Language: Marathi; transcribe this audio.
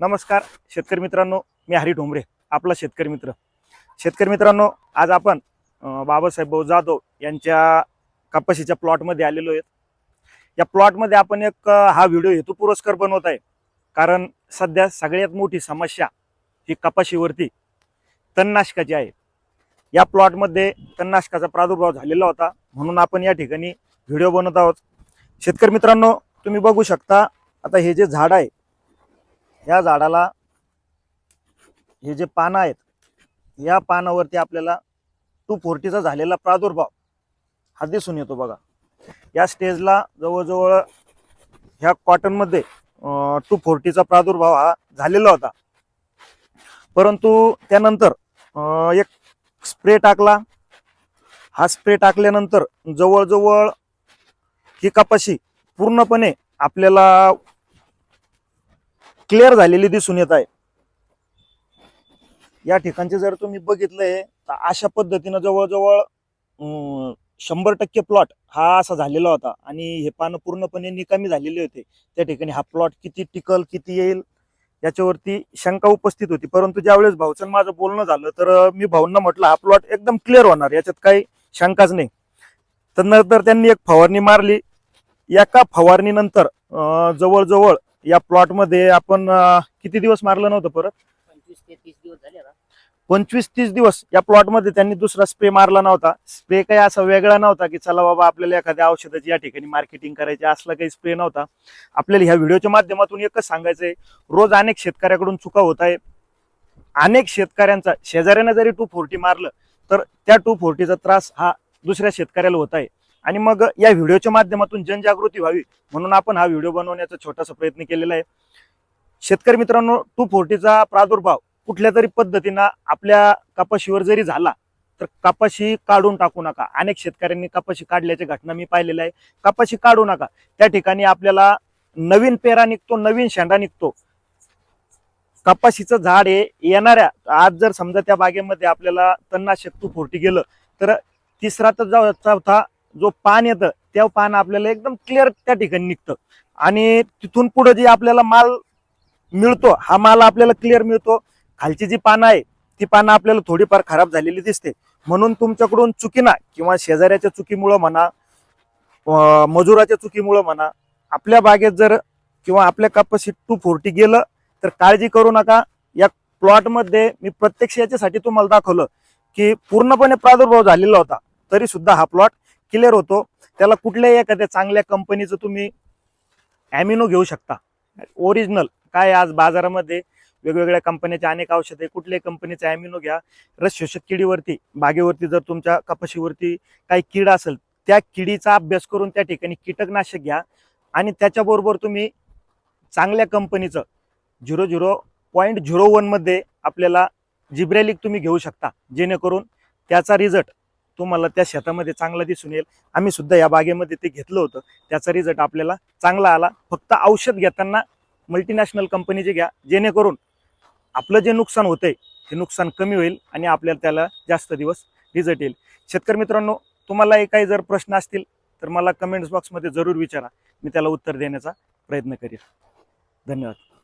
नमस्कार शेतकरी मित्रांनो मी हरी ढोंबरे आपला शेतकरी मित्र. शेतकरी मित्रांनो आज आपण बाबासाहेब भाऊ जाधव यांच्या कपाशीच्या प्लॉटमध्ये आलेलो आहेत. या प्लॉटमध्ये आपण एक हा व्हिडिओ हेतू पुरस्कार बनवत आहे. कारण सध्या सगळ्यात मोठी समस्या ही कपाशीवरती तणनाशकाची आहे. या प्लॉटमध्ये तणनाशकाचा प्रादुर्भाव झालेला होता. म्हणून आपण या ठिकाणी व्हिडिओ बनवत आहोत. शेतकरी मित्रांनो तुम्ही बघू शकता आता हे जे झाड आहे या झाडाला हे जे पानं आहेत या पानावरती आपल्याला टू फोर्टीचा झालेला प्रादुर्भाव हा दिसून येतो बघा. या स्टेजला जवळजवळ ह्या कॉटनमध्ये टू फोर्टीचा प्रादुर्भाव हा झालेला होता. परंतु त्यानंतर एक स्प्रे टाकला. हा स्प्रे टाकल्यानंतर जवळजवळ ही कपाशी पूर्णपणे आपल्याला क्लिअर झालेली दिसून येत आहे. या ठिकाणचे जर तुम्ही बघितलंय तर अशा पद्धतीनं जवळजवळ शंभर टक्के प्लॉट हा असा झालेला होता. आणि हे पानं पूर्णपणे निकामी झालेले होते. त्या ठिकाणी हा प्लॉट किती टिकल किती येईल याच्यावरती शंका उपस्थित होती. परंतु ज्यावेळेस भाऊचं माझं बोलणं झालं तर मी भाऊंना म्हटलं हा प्लॉट एकदम क्लिअर होणार याच्यात काही शंकाच नाही. तर नंतर त्यांनी एक फवारणी मारली. एका फवारणीनंतर जवळजवळ या प्लॉटमध्ये आपण अं, किती दिवस मारलं नव्हतं परत? पंचवीस ते तीस दिवस झाले ना पंचवीस तीस दिवस या प्लॉटमध्ये त्यांनी दुसरा स्प्रे मारला नव्हता. स्प्रे काही असा वेगळा नव्हता की चला बाबा आपल्याला एखाद्या औषधाची या ठिकाणी मार्केटिंग करायची असला काही स्प्रे नव्हता. आपल्याला ह्या व्हिडिओच्या माध्यमातून एकच सांगायचंय रोज अनेक शेतकऱ्याकडून चुका होत आहे अनेक शेतकऱ्यांचा शेजाऱ्यानं जरी टू फोर्टी मारलं तर त्या टू फोर्टीचा त्रास हा दुसऱ्या शेतकऱ्याला होत आहे. आणि मग या व्हिडिओच्या माध्यमातून जनजागृती व्हावी म्हणून आपण हा व्हिडिओ बनवण्याचा छोटासा प्रयत्न केलेला आहे. शेतकरी मित्रांनो टू फोर्टीचा प्रादुर्भाव कुठल्या तरी पद्धतीनं आपल्या कपाशीवर जरी झाला तर कपाशी काढून टाकू नका. अनेक शेतकऱ्यांनी कपाशी काढल्याच्या घटना मी पाहिलेल्या आहे. कपाशी काढू नका. त्या ठिकाणी आपल्याला नवीन पेरा निघतो नवीन शेंडा निघतो. कपाशीचं झाड हे येणाऱ्या आज जर समजा त्या बागेमध्ये आपल्याला तणनाशक टू फोर्टी गेलं तर तिसरा तर चौथा जो पान येतं त्या पान आपल्याला एकदम क्लिअर त्या ठिकाणी निघतं. आणि तिथून पुढे जे आपल्याला माल मिळतो हा माल आपल्याला क्लिअर मिळतो. खालची जी पानं आहे ती पानं आपल्याला थोडीफार खराब झालेली दिसते. म्हणून तुमच्याकडून चुकीना किंवा शेजाऱ्याच्या चुकीमुळं म्हणा मजुराच्या चुकीमुळं म्हणा आपल्या बागेत जर किंवा आपल्या कपाशीत टू फोर्टी गेलं तर काळजी करू नका. या प्लॉटमध्ये मी प्रत्यक्ष याच्यासाठी तुम्हाला दाखवलं की पूर्णपणे प्रादुर्भाव झालेला होता. तरी सुद्धा हा प्लॉट क्लिअर होतो. त्याला कुठल्याही एखाद्या चांगल्या कंपनीचं तुम्ही ॲमिनो घेऊ शकता. ओरिजिनल काय आज बाजारामध्ये वेगवेगळ्या कंपन्याचे अनेक औषधे आहे. कुठल्याही कंपनीचे ॲमिनो घ्या. रस शोषक किडीवरती बागेवरती जर तुमच्या कपाशीवरती काही कीड असेल त्या किडीचा अभ्यास करून त्या ठिकाणी कीटकनाशक घ्या. आणि त्याच्याबरोबर तुम्ही चांगल्या कंपनीचं झिरो झिरो पॉईंट झिरो वनमध्ये आपल्याला जिब्रॅलिक तुम्ही घेऊ शकता. जेणेकरून त्याचा रिझल्ट तुम्हाला त्या शेतामध्ये चांगला दिसून येईल. आम्ही सुद्धा या बागेमध्ये ते घेतलं होतं. त्याचा रिझल्ट आपल्याला चांगला आला. फक्त औषध घेताना मल्टीनॅशनल कंपनीचे घ्या जेणेकरून आपलं जे नुकसान होतंय ते नुकसान कमी होईल आणि आपल्याला त्याला जास्त दिवस रिझल्ट येईल. शेतकरी मित्रांनो तुम्हालाही काही जर प्रश्न असतील तर मला कमेंट्स बॉक्समध्ये जरूर विचारा. मी त्याला उत्तर देण्याचा प्रयत्न करेन. धन्यवाद.